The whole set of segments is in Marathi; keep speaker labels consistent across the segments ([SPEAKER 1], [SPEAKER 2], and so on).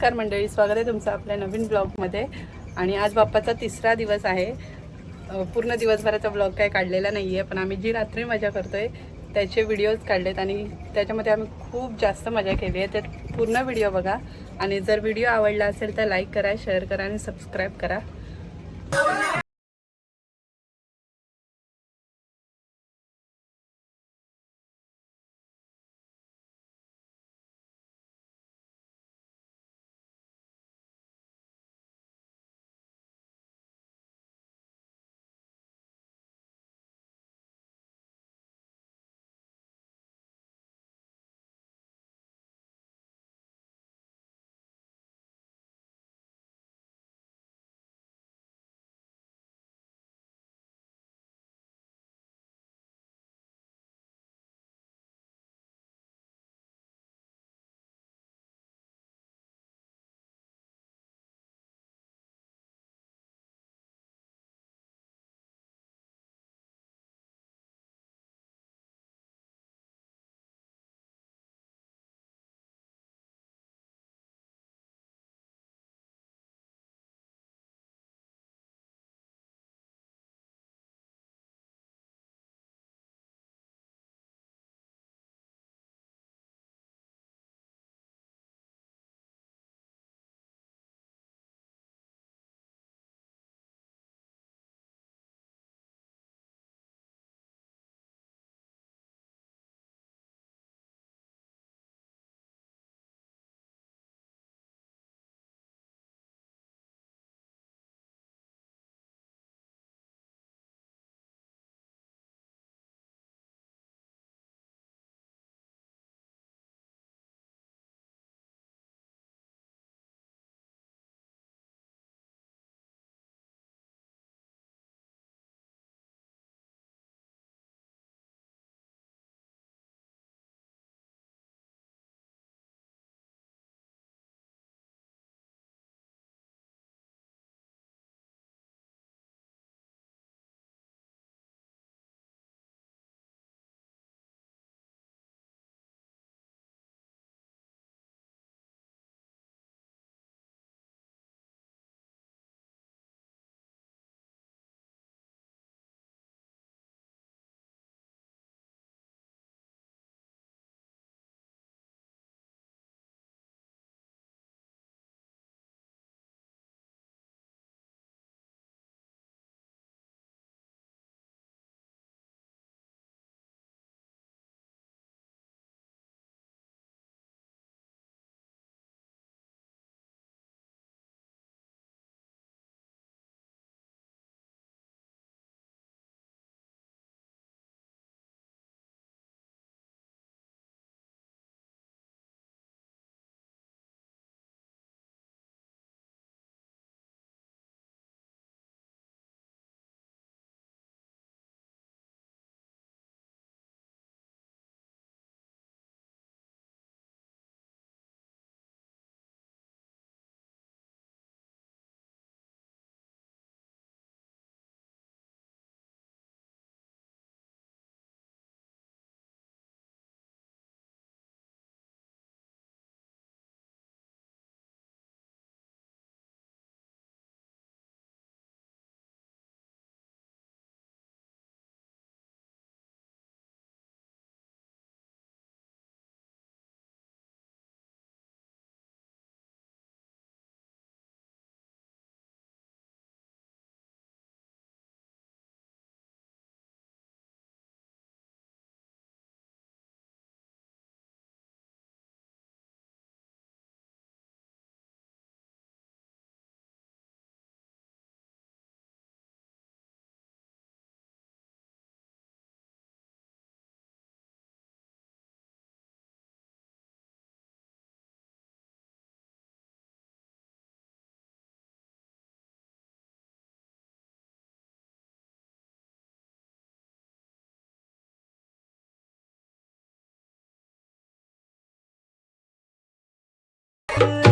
[SPEAKER 1] नमस्कार मंडळी स्वागत आहे तुमचं आपल्या नवीन ब्लॉगमध्ये. आणि आज बाप्पाचा तिसरा दिवस आहे. पूर्ण दिवसभराचा ब्लॉग काय काढलेला नाही आहे पण आम्ही जी रात्री मजा करतो आहे त्याचे व्हिडिओज काढलेत आणि त्याच्यामध्ये आम्ही खूप जास्त मजा केली आहे. तर पूर्ण व्हिडिओ बघा. आणि जर व्हिडिओ आवडला असेल तर लाईक करा शेअर करा आणि सबस्क्राईब करा.
[SPEAKER 2] Yeah.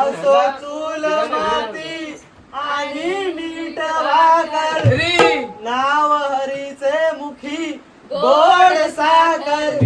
[SPEAKER 2] असो चूल माती आणि नीट वागर
[SPEAKER 3] थ्री
[SPEAKER 2] नाव हरीचे मुखी गोड सागर.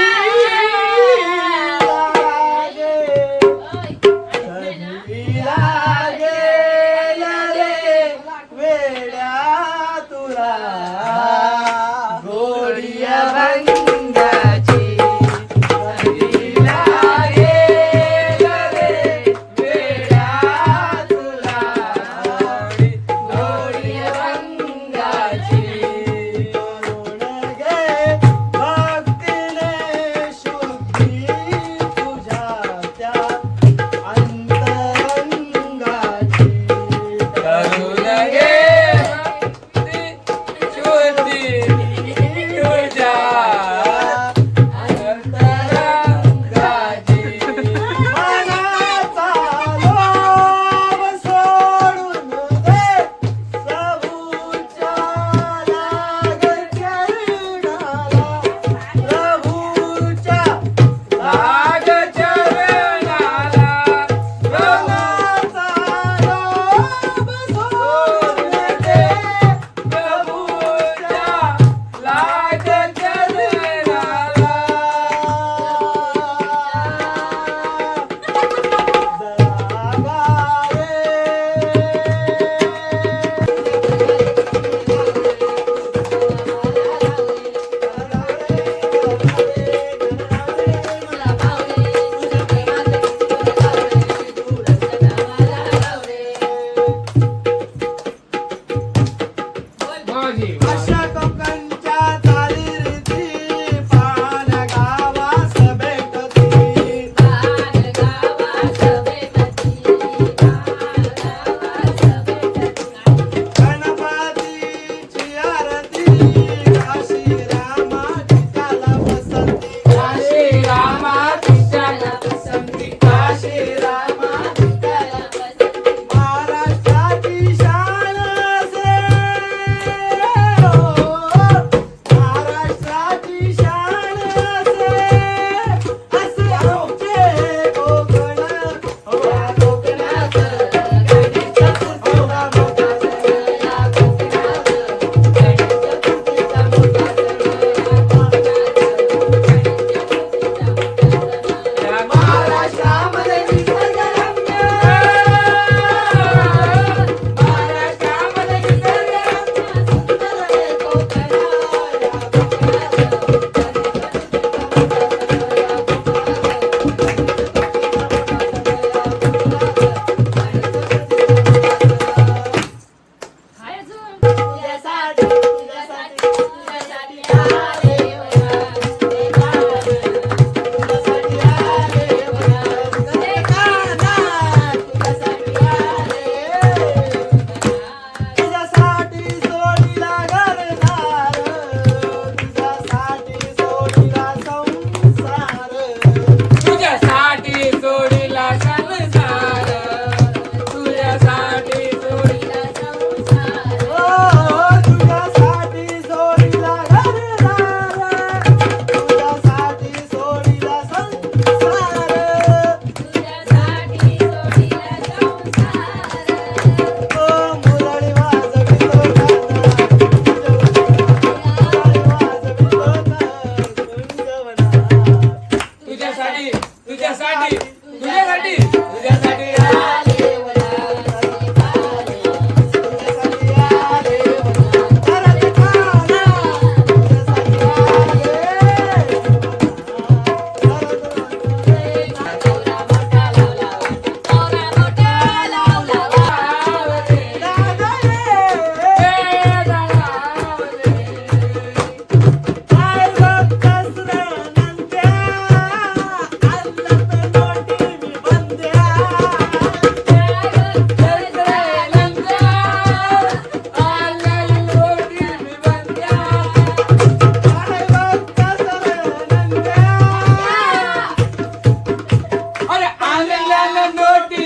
[SPEAKER 2] నోటి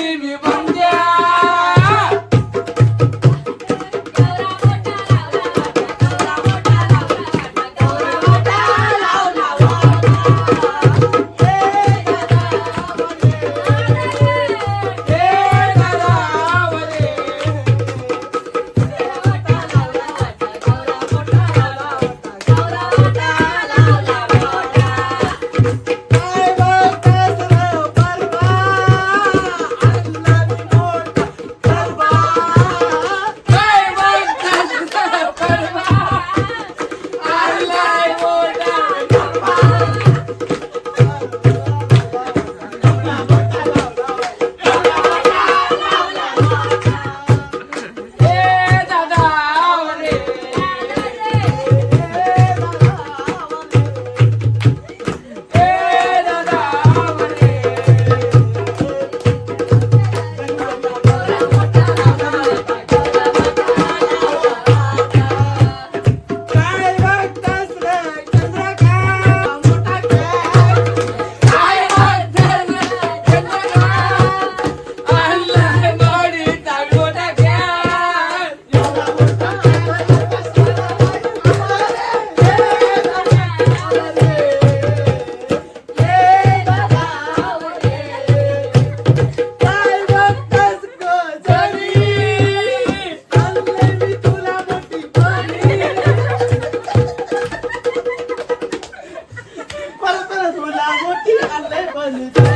[SPEAKER 2] Hallelujah.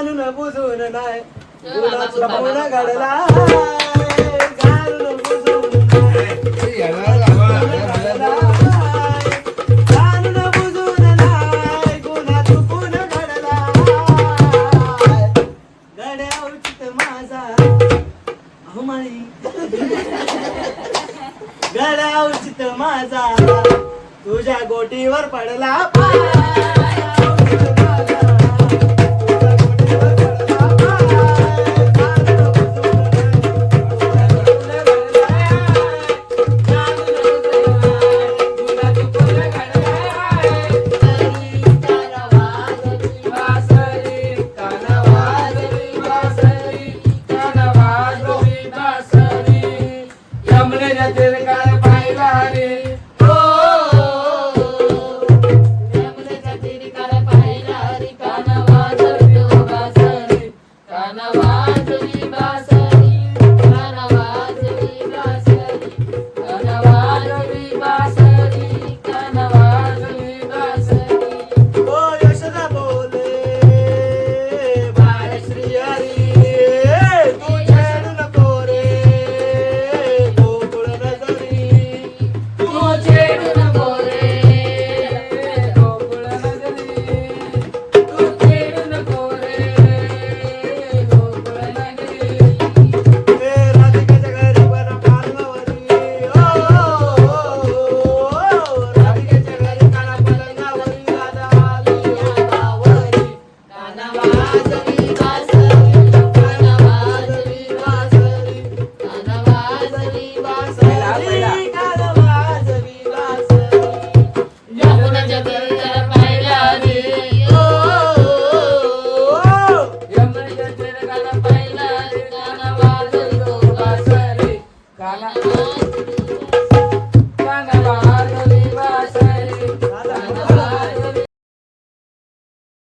[SPEAKER 2] जाणून बुजून नाही. गुणाचा गुण घडला बुजून बुजून नाही गुन्हा चुकून घडला गड्या उचित माझा. अहो माळी गड्या उचित माझा. तुझ्या गोटीवर पडला.